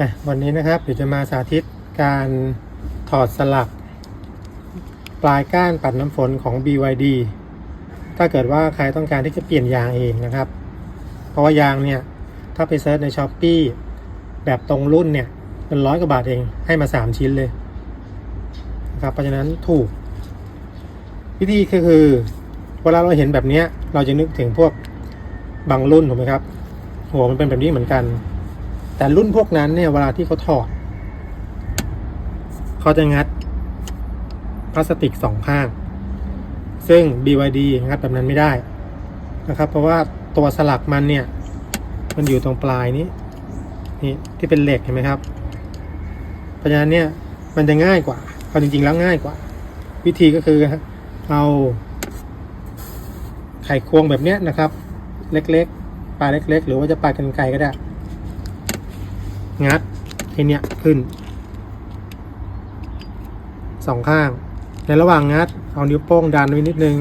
อะวันนี้นะครับเดี๋ยวจะมาสาธิตการถอดสลัก ปลายก้านปัดน้ำฝนของ BYD ถ้าเกิดว่าใครต้องการที่จะเปลี่ยนยางเองนะครับ เพราะว่ายางเนี่ย ถ้าไปเซิร์ชใน s h อ p e e แบบตรงรุ่นเนี่ยเป็นร้อยกว่าบาทเองให้มา 3 ชิ้นเลยนะครับเพราะฉะนั้นถูก วิธีก็คือเวลาเราเห็นแบบนี้เราจะนึกถึงพวกบางรุ่นถูกไหมครับ หัวมันเป็นแบบนี้เหมือนกัน แต่รุ่นพวกนั้นเนี่ยเวลาที่เขาถอด เขาจะงัดพลาสติกสองข้าง ซึ่ง BYD งัดแบบนั้นไม่ได้นะครับ เพราะว่าตัวสลักมันเนี่ย มันอยู่ตรงปลายนี้นี่ที่เป็นเหล็กเห็นไหมครับ เพราะฉะนั้นเนี่ยมันจะง่ายกว่าเอาจริงๆแล้วง่ายกว่า วิธีก็คือเอาไขควงแบบเนี้ยนะครับ เล็กๆปลายเล็ก ๆ หรือว่าจะปลายกันไกรก็ได้ งัดทีเนี้ยขึ้นสองข้าง ในระหว่างงัดเอานิ้วโป้งดันไว้นิดนึง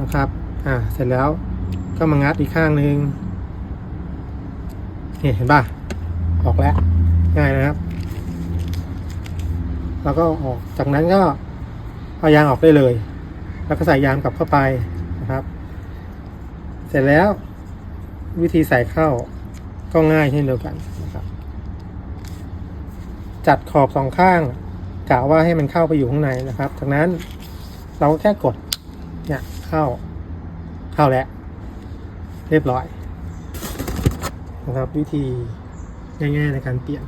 นะครับ อ่า เสร็จแล้วก็มางัดอีกข้างหนึ่งนี่เห็นป่ะ ออกแล้ว ง่ายนะครับ แล้วก็ออก จากนั้นก็เอายางออกได้เลย แล้วก็ใส่ยางกลับเข้าไปนะครับ เสร็จแล้ววิธีใส่เข้า ก็ง่ายเช่นเดียวกันนะครับ จัดขอบสองข้างกะว่าให้มันเข้าไปอยู่ข้างในนะครับจากนั้นเราก็แค่กดเนี่ยเข้าเข้าแล้ว เรียบร้อยนะครับวิธีง่ายๆในการเปลี่ยน